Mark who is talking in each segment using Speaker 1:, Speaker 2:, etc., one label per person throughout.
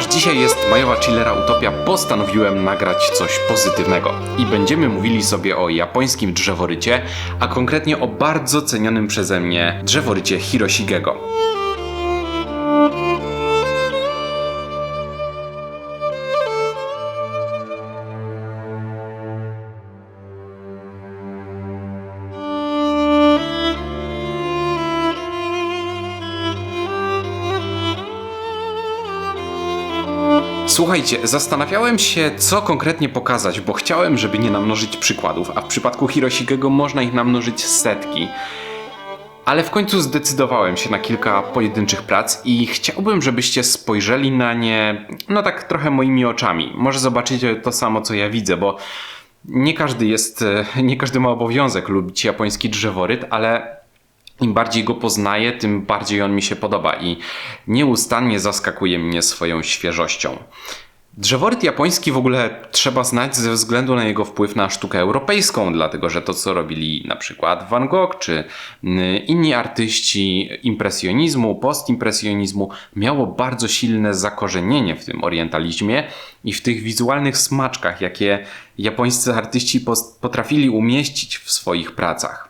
Speaker 1: Ponieważ dzisiaj jest majowa chillera utopia, postanowiłem nagrać coś pozytywnego. I będziemy mówili sobie o japońskim drzeworycie, a konkretnie o bardzo cenionym przeze mnie drzeworycie Hiroshigego. Słuchajcie, zastanawiałem się, co konkretnie pokazać, bo chciałem, żeby nie namnożyć przykładów, a w przypadku Hiroshigego można ich namnożyć setki. Ale w końcu zdecydowałem się na kilka pojedynczych prac i chciałbym, żebyście spojrzeli na nie, no tak trochę moimi oczami. Może zobaczycie to samo, co ja widzę, bo nie każdy jest, nie każdy ma obowiązek lubić japoński drzeworyt, ale im bardziej go poznaję, tym bardziej on mi się podoba i nieustannie zaskakuje mnie swoją świeżością. Drzeworyt japoński w ogóle trzeba znać ze względu na jego wpływ na sztukę europejską, dlatego że to, co robili na przykład Van Gogh czy inni artyści impresjonizmu, postimpresjonizmu, miało bardzo silne zakorzenienie w tym orientalizmie i w tych wizualnych smaczkach, jakie japońscy artyści potrafili umieścić w swoich pracach.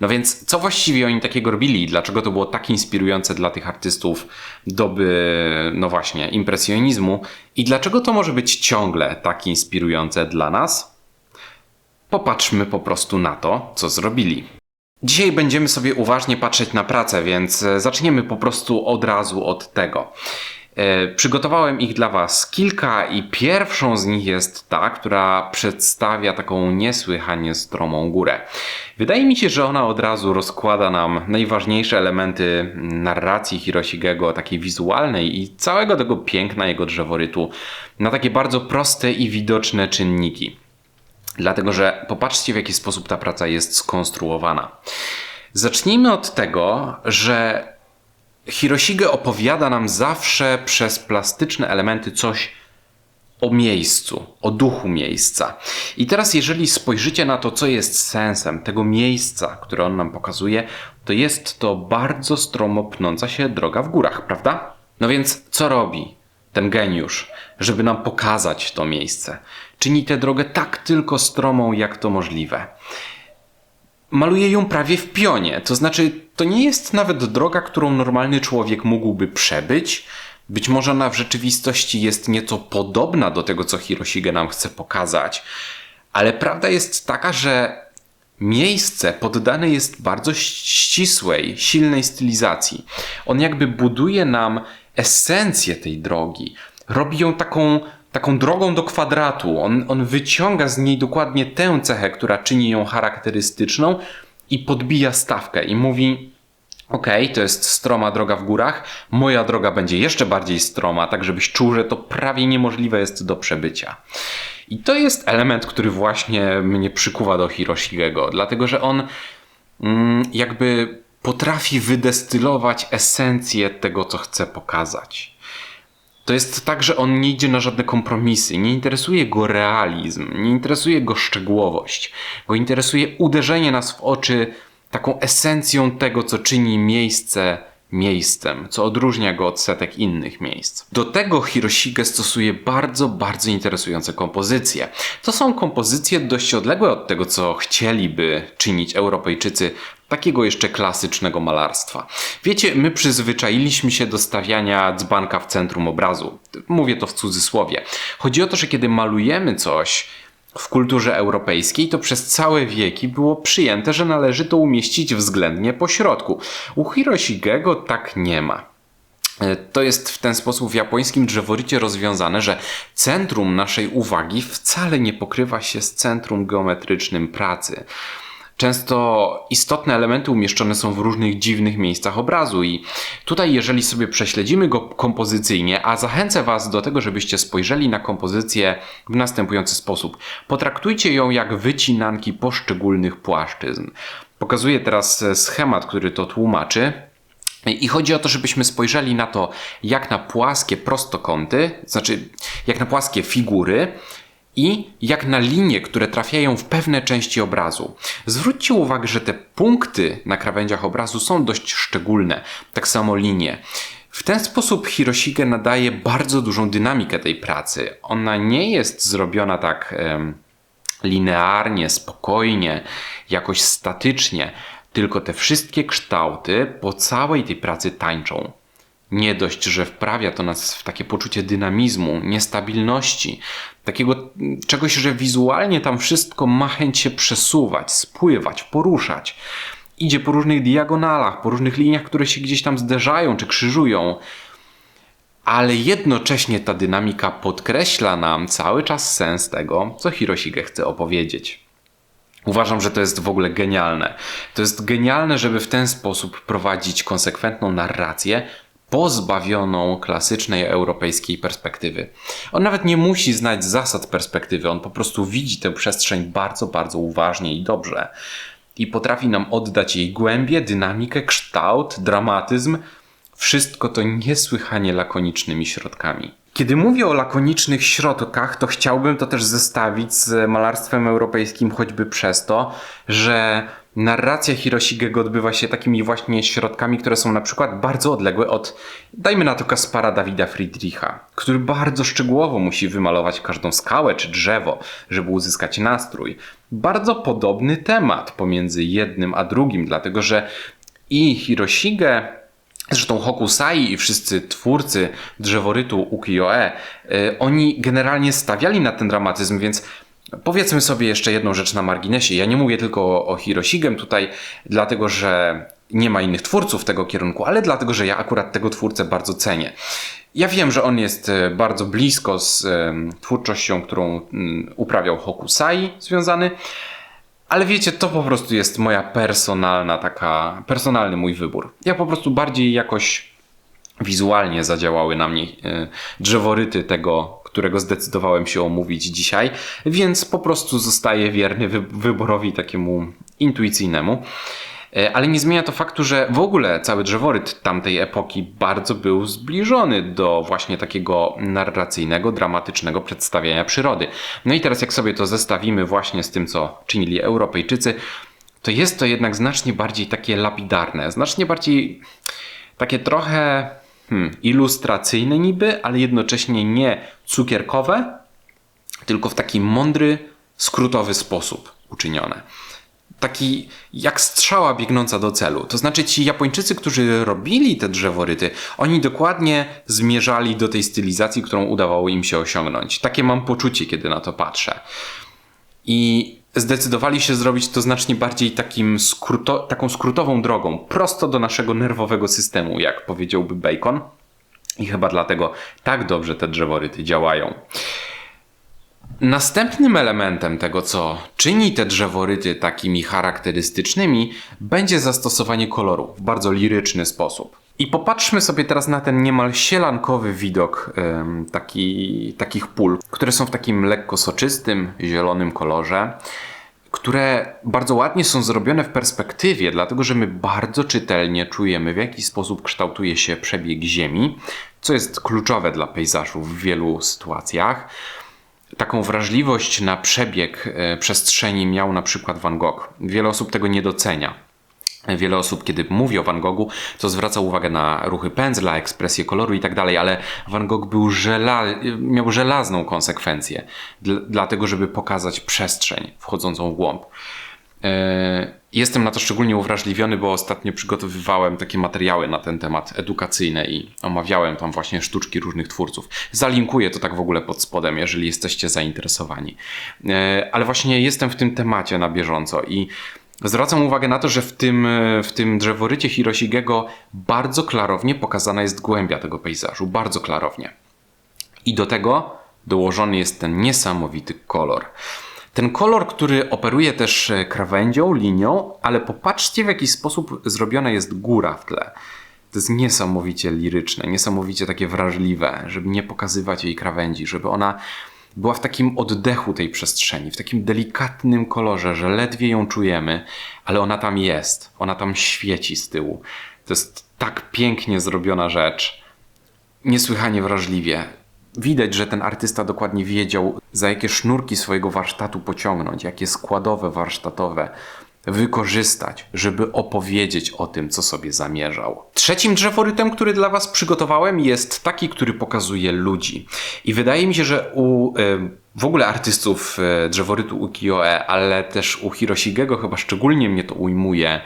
Speaker 1: No więc, co właściwie oni takiego robili? Dlaczego to było tak inspirujące dla tych artystów doby, no właśnie, impresjonizmu? I dlaczego to może być ciągle tak inspirujące dla nas? Popatrzmy po prostu na to, co zrobili. Dzisiaj będziemy sobie uważnie patrzeć na pracę, więc e, zaczniemy po prostu od razu od tego. E, Przygotowałem ich dla Was kilka, i pierwszą z nich jest ta, która przedstawia taką niesłychanie stromą górę. Wydaje mi się, że ona od razu rozkłada nam najważniejsze elementy narracji Hiroshigego, takiej wizualnej i całego tego piękna jego drzeworytu, na takie bardzo proste i widoczne czynniki. Dlatego, że popatrzcie, w jaki sposób ta praca jest skonstruowana. Zacznijmy od tego, że Hiroshige opowiada nam zawsze przez plastyczne elementy coś o miejscu, o duchu miejsca. I teraz, jeżeli spojrzycie na to, co jest sensem tego miejsca, które on nam pokazuje, to jest to bardzo stromo pnąca się droga w górach, prawda? No więc, co robi ten geniusz, żeby nam pokazać to miejsce? Czyni tę drogę tak tylko stromą, jak to możliwe maluje ją prawie w pionie. To znaczy, to nie jest nawet droga, którą normalny człowiek mógłby przebyć. Być może ona w rzeczywistości jest nieco podobna do tego, co Hiroshige nam chce pokazać. Ale prawda jest taka, że miejsce poddane jest bardzo ścisłej, silnej stylizacji. On jakby buduje nam esencję tej drogi. Robi ją taką taką drogą do kwadratu. On, on wyciąga z niej dokładnie tę cechę, która czyni ją charakterystyczną i podbija stawkę i mówi: OK, to jest stroma droga w górach, moja droga będzie jeszcze bardziej stroma, tak żebyś czuł, że to prawie niemożliwe jest do przebycia. I to jest element, który właśnie mnie przykuwa do Hiroshigego, dlatego że on mm, jakby potrafi wydestylować esencję tego, co chce pokazać. To jest tak, że on nie idzie na żadne kompromisy, nie interesuje go realizm, nie interesuje go szczegółowość, go interesuje uderzenie nas w oczy taką esencją tego, co czyni miejsce miejscem, co odróżnia go od setek innych miejsc. Do tego Hiroshige stosuje bardzo, bardzo interesujące kompozycje. To są kompozycje dość odległe od tego, co chcieliby czynić Europejczycy takiego jeszcze klasycznego malarstwa. Wiecie, my przyzwyczailiśmy się do stawiania dzbanka w centrum obrazu. Mówię to w cudzysłowie. Chodzi o to, że kiedy malujemy coś, w kulturze europejskiej to przez całe wieki było przyjęte, że należy to umieścić względnie po środku. U Hiroshigego tak nie ma. E, To jest w ten sposób w japońskim drzeworycie rozwiązane, że centrum naszej uwagi wcale nie pokrywa się z centrum geometrycznym pracy. Często istotne elementy umieszczone są w różnych dziwnych miejscach obrazu, i tutaj, jeżeli sobie prześledzimy go kompozycyjnie, a zachęcę Was do tego, żebyście spojrzeli na kompozycję w następujący sposób. Potraktujcie ją jak wycinanki poszczególnych płaszczyzn. Pokazuję teraz e, schemat, który to tłumaczy. I chodzi o to, żebyśmy spojrzeli na to, jak na płaskie prostokąty, znaczy jak na płaskie figury, i jak na linie, które trafiają w pewne części obrazu. Zwróćcie uwagę, że te punkty na krawędziach obrazu są dość szczególne, tak samo linie. W ten sposób Hiroshige nadaje bardzo dużą dynamikę tej pracy. Ona nie jest zrobiona tak em, linearnie, spokojnie, jakoś statycznie, tylko te wszystkie kształty po całej tej pracy tańczą. Nie dość, że wprawia to nas w takie poczucie dynamizmu, niestabilności, takiego czegoś, że wizualnie tam wszystko ma chęć się przesuwać, spływać, poruszać. Idzie po różnych diagonalach, po różnych liniach, które się gdzieś tam zderzają czy krzyżują, ale jednocześnie ta dynamika podkreśla nam cały czas sens tego, co Hiroshige chce opowiedzieć. Uważam, że to jest w ogóle genialne. To jest genialne, żeby w ten sposób prowadzić konsekwentną narrację, pozbawioną klasycznej europejskiej perspektywy. On nawet nie musi znać zasad perspektywy, on po prostu widzi tę przestrzeń bardzo, bardzo uważnie i dobrze. I potrafi nam oddać jej głębię, dynamikę, kształt, dramatyzm. Wszystko to niesłychanie lakonicznymi środkami. Kiedy mówię o lakonicznych środkach, to chciałbym to też zestawić z malarstwem europejskim, choćby przez to, że narracja Hiroshigego odbywa się takimi właśnie środkami, które są na przykład bardzo odległe od, dajmy na to, Kaspara Dawida Friedricha, który bardzo szczegółowo musi wymalować każdą skałę czy drzewo, żeby uzyskać nastrój. Bardzo podobny temat pomiędzy jednym a drugim, dlatego że i Hiroshige Zresztą Hokusai i wszyscy twórcy drzeworytu ukiyo-e, y, oni generalnie stawiali na ten dramatyzm, więc powiedzmy sobie jeszcze jedną rzecz na marginesie. Ja nie mówię tylko o, o Hiroshigem tutaj, dlatego że nie ma innych twórców tego kierunku, ale dlatego, że ja akurat tego twórcę bardzo cenię. Ja wiem, że on jest y, bardzo blisko z um, twórczością, którą uprawiał Hokusai związany, ale wiecie, to po prostu jest moja personalna taka, personalny mój wybór. Ja po prostu bardziej jakoś wizualnie zadziałały na mnie e, drzeworyty tego, którego zdecydowałem się omówić dzisiaj, więc po prostu zostaję wierny wyborowi takiemu intuicyjnemu. E, ale nie zmienia to faktu, że w ogóle cały drzeworyt tamtej epoki bardzo był zbliżony do właśnie takiego narracyjnego, dramatycznego przedstawiania przyrody. No i teraz jak sobie to zestawimy właśnie z tym, co czynili Europejczycy, to jest to jednak znacznie bardziej takie lapidarne, znacznie bardziej takie trochę hmm, ilustracyjne niby, ale jednocześnie nie cukierkowe, tylko w taki mądry, skrótowy sposób uczynione taki jak strzała biegnąca do celu. To znaczy ci Japończycy, którzy robili te drzeworyty, oni dokładnie zmierzali do tej stylizacji, którą udawało im się osiągnąć. Takie mam poczucie, kiedy na to patrzę. I zdecydowali się zrobić to znacznie bardziej takim skróto, taką skrótową drogą, prosto do naszego nerwowego systemu, jak powiedziałby Bacon. I chyba dlatego tak dobrze te drzeworyty działają. Następnym elementem tego, co czyni te drzeworyty takimi charakterystycznymi, będzie zastosowanie koloru w bardzo liryczny sposób. I popatrzmy sobie teraz na ten niemal sielankowy widok taki, takich pól, które są w takim lekko soczystym, zielonym kolorze, które bardzo ładnie są zrobione w perspektywie, dlatego że my bardzo czytelnie czujemy, w jaki sposób kształtuje się przebieg Ziemi, co jest kluczowe dla pejzażu w wielu sytuacjach. Taką wrażliwość na przebieg e, przestrzeni miał na przykład Van Gogh. Wiele osób tego nie docenia. Wiele osób, kiedy mówi o Van Goghu, to zwraca uwagę na ruchy pędzla, ekspresję koloru i tak dalej, ale Van Gogh był żela miał żelazną konsekwencję, dlatego żeby pokazać przestrzeń wchodzącą w głąb. E, jestem na to szczególnie uwrażliwiony, bo ostatnio przygotowywałem takie materiały na ten temat edukacyjne i omawiałem tam właśnie sztuczki różnych twórców. Zalinkuję to tak w ogóle pod spodem, jeżeli jesteście zainteresowani. E, ale właśnie jestem w tym temacie na bieżąco i Zwracam uwagę na to, że w tym, e, w tym drzeworycie Hiroshigego bardzo klarownie pokazana jest głębia tego pejzażu, bardzo klarownie. I do tego dołożony jest ten niesamowity kolor. Ten kolor, który operuje też e, krawędzią, linią, ale popatrzcie w jaki sposób zrobiona jest góra w tle. To jest niesamowicie liryczne, niesamowicie takie wrażliwe, żeby nie pokazywać jej krawędzi, żeby ona była w takim oddechu tej przestrzeni, w takim delikatnym kolorze, że ledwie ją czujemy, ale ona tam jest, ona tam świeci z tyłu. To jest tak pięknie zrobiona rzecz, niesłychanie wrażliwie. Widać, że ten artysta dokładnie wiedział, za jakie sznurki swojego warsztatu pociągnąć, jakie składowe warsztatowe wykorzystać, żeby opowiedzieć o tym, co sobie zamierzał. Trzecim drzeworytem, który dla Was przygotowałem, jest taki, który pokazuje ludzi. I wydaje mi się, że u y, w ogóle artystów y, drzeworytu ukiyo-e, ale też u Hiroshigego chyba szczególnie mnie to ujmuje.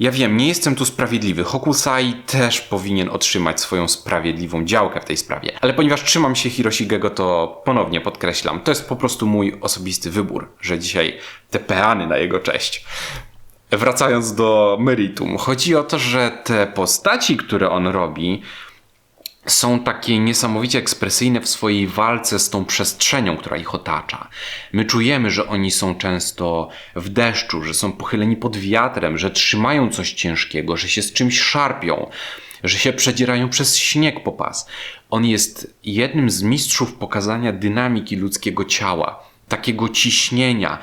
Speaker 1: Ja wiem, nie jestem tu sprawiedliwy. Hokusai też powinien otrzymać swoją sprawiedliwą działkę w tej sprawie. Ale ponieważ trzymam się Hiroshigego, to ponownie podkreślam, to jest po prostu mój osobisty wybór, że dzisiaj te peany na jego cześć. Wracając do meritum, chodzi o to, że te postaci, które on robi, są takie niesamowicie ekspresyjne w swojej walce z tą przestrzenią, która ich otacza. My czujemy, że oni są często w deszczu, że są pochyleni pod wiatrem, że trzymają coś ciężkiego, że się z czymś szarpią, że się przedzierają przez śnieg po pas. On jest jednym z mistrzów pokazania dynamiki ludzkiego ciała, takiego ciśnienia,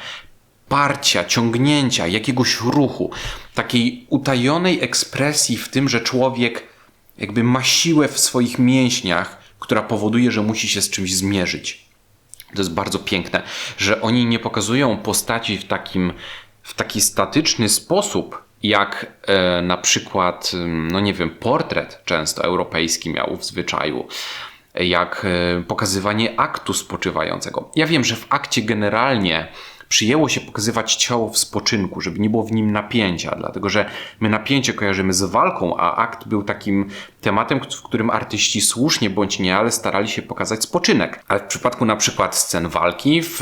Speaker 1: parcia, ciągnięcia, jakiegoś ruchu, takiej utajonej ekspresji w tym, że człowiek jakby ma siłę w swoich mięśniach, która powoduje, że musi się z czymś zmierzyć. To jest bardzo piękne, że oni nie pokazują postaci w takim w taki statyczny sposób, jak e, na przykład, no nie wiem, portret często europejski miał w zwyczaju, jak e, pokazywanie aktu spoczywającego. Ja wiem, że w akcie generalnie przyjęło się pokazywać ciało w spoczynku, żeby nie było w nim napięcia, dlatego że my napięcie kojarzymy z walką, a akt był takim tematem, w którym artyści słusznie bądź nie, ale starali się pokazać spoczynek. Ale w przypadku na przykład scen walki w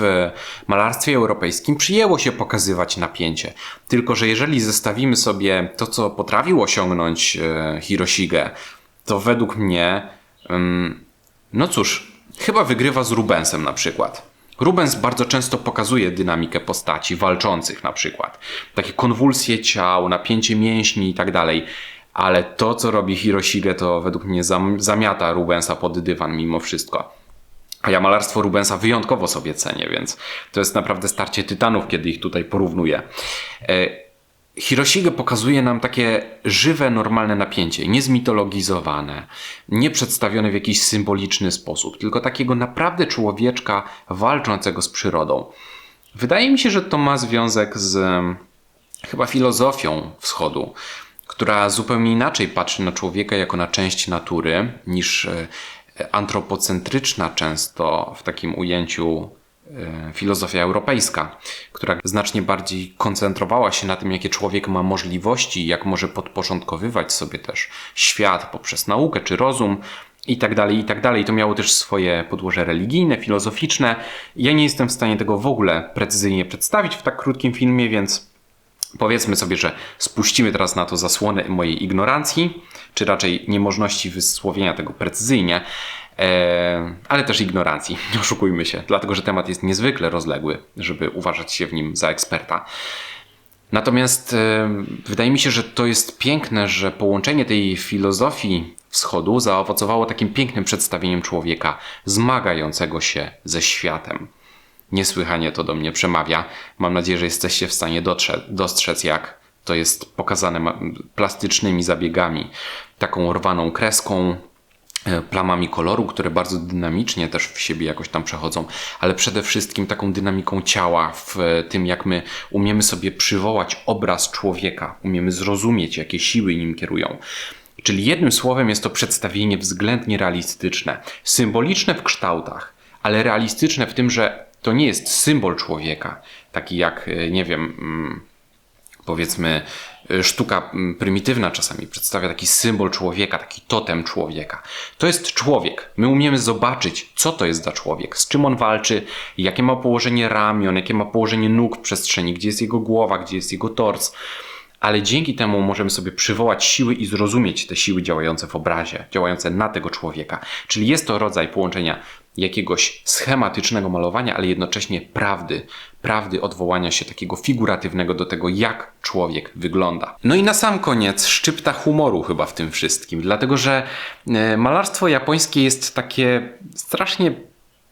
Speaker 1: malarstwie europejskim przyjęło się pokazywać napięcie. Tylko, że jeżeli zestawimy sobie to, co potrafił osiągnąć e, Hiroshige, to według mnie, no cóż, chyba wygrywa z Rubensem na przykład. Rubens bardzo często pokazuje dynamikę postaci walczących na przykład. Takie konwulsje ciał, napięcie mięśni i tak dalej. Ale to, co robi Hiroshige, to według mnie zamiata Rubensa pod dywan mimo wszystko. A ja malarstwo Rubensa wyjątkowo sobie cenię, więc to jest naprawdę starcie tytanów, kiedy ich tutaj porównuję. Hiroshige pokazuje nam takie żywe, normalne napięcie, niezmitologizowane, nie przedstawione w jakiś symboliczny sposób, tylko takiego naprawdę człowieczka walczącego z przyrodą. Wydaje mi się, że to ma związek z chyba filozofią wschodu, która zupełnie inaczej patrzy na człowieka jako na część natury niż e, antropocentryczna często w takim ujęciu filozofia europejska, która znacznie bardziej koncentrowała się na tym, jakie człowiek ma możliwości, jak może podporządkowywać sobie też świat poprzez naukę czy rozum i tak dalej, i tak dalej. To miało też swoje podłoże religijne, filozoficzne. Ja nie jestem w stanie tego w ogóle precyzyjnie przedstawić w tak krótkim filmie, więc powiedzmy sobie, że spuścimy teraz na to zasłonę mojej ignorancji, czy raczej niemożności wysłowienia tego precyzyjnie. Ale też ignorancji, nie oszukujmy się, dlatego że temat jest niezwykle rozległy, żeby uważać się w nim za eksperta. Natomiast wydaje mi się, że to jest piękne, że połączenie tej filozofii wschodu zaowocowało takim pięknym przedstawieniem człowieka zmagającego się ze światem. Niesłychanie to do mnie przemawia. Mam nadzieję, że jesteście w stanie dostrzec, jak to jest pokazane plastycznymi zabiegami, taką rwaną kreską, plamami koloru, które bardzo dynamicznie też w siebie jakoś tam przechodzą, ale przede wszystkim taką dynamiką ciała, w tym jak my umiemy sobie przywołać obraz człowieka, umiemy zrozumieć, jakie siły nim kierują. Czyli jednym słowem jest to przedstawienie względnie realistyczne, symboliczne w kształtach, ale realistyczne w tym, że to nie jest symbol człowieka, taki jak, e, nie wiem, mm, powiedzmy, y, sztuka mm, prymitywna czasami przedstawia taki symbol człowieka, taki totem człowieka. To jest człowiek. My umiemy zobaczyć, co to jest za człowiek, z czym on walczy, jakie ma położenie ramion, jakie ma położenie nóg w przestrzeni, gdzie jest jego głowa, gdzie jest jego tors. Ale dzięki temu możemy sobie przywołać siły i zrozumieć te siły działające w obrazie, działające na tego człowieka. Czyli jest to rodzaj połączenia jakiegoś schematycznego malowania, ale jednocześnie prawdy, prawdy odwołania się takiego figuratywnego do tego, jak człowiek wygląda. No i na sam koniec szczypta humoru chyba w tym wszystkim, dlatego że e, malarstwo japońskie jest takie strasznie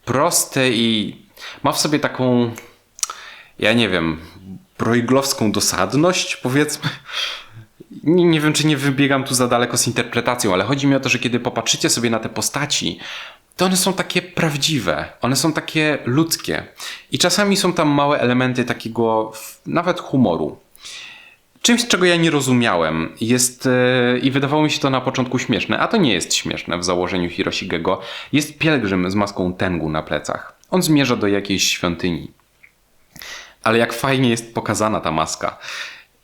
Speaker 1: proste i ma w sobie taką, ja nie wiem, projglowską dosadność, powiedzmy. Nie, nie, wiem, czy nie wybiegam tu za daleko z interpretacją, ale chodzi mi o to, że kiedy popatrzycie sobie na te postaci, to one są takie prawdziwe, one są takie ludzkie. I czasami są tam małe elementy takiego nawet humoru. Czymś, czego ja nie rozumiałem, jest e, i wydawało mi się to na początku śmieszne, a to nie jest śmieszne w założeniu Hiroshigego, jest pielgrzym z maską Tengu na plecach. On zmierza do jakiejś świątyni. Ale jak fajnie jest pokazana ta maska.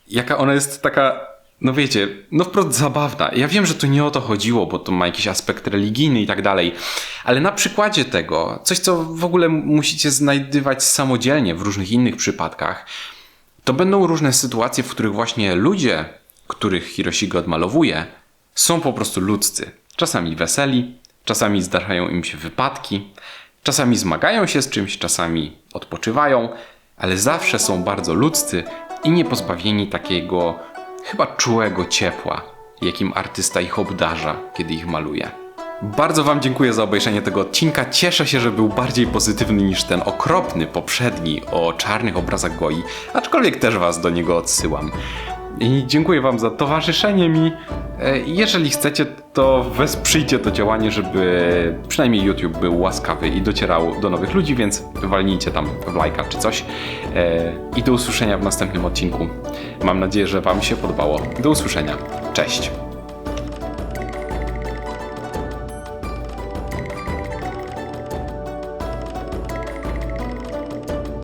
Speaker 1: Jaka ona jest taka, no wiecie, no wprost zabawna. Ja wiem, że tu nie o to chodziło, bo to ma jakiś aspekt religijny i tak dalej, ale na przykładzie tego, coś co w ogóle musicie znajdywać samodzielnie w różnych innych przypadkach, to będą różne sytuacje, w których właśnie ludzie, których Hiroshige odmalowuje, są po prostu ludzcy. Czasami weseli, czasami zdarzają im się wypadki, czasami zmagają się z czymś, czasami odpoczywają, ale zawsze są bardzo ludzcy i nie pozbawieni takiego chyba czułego ciepła, jakim artysta ich obdarza, kiedy ich maluje. Bardzo Wam dziękuję za obejrzenie tego odcinka. Cieszę się, że był bardziej pozytywny niż ten okropny poprzedni o czarnych obrazach Goi, aczkolwiek też Was do niego odsyłam. I dziękuję Wam za towarzyszenie mi. E, Jeżeli chcecie, to wesprzyjcie to działanie, żeby przynajmniej YouTube był łaskawy i docierał do nowych ludzi, więc walnijcie tam w lajka czy coś. E, I do usłyszenia w następnym odcinku. Mam nadzieję, że Wam się podobało. Do usłyszenia. Cześć.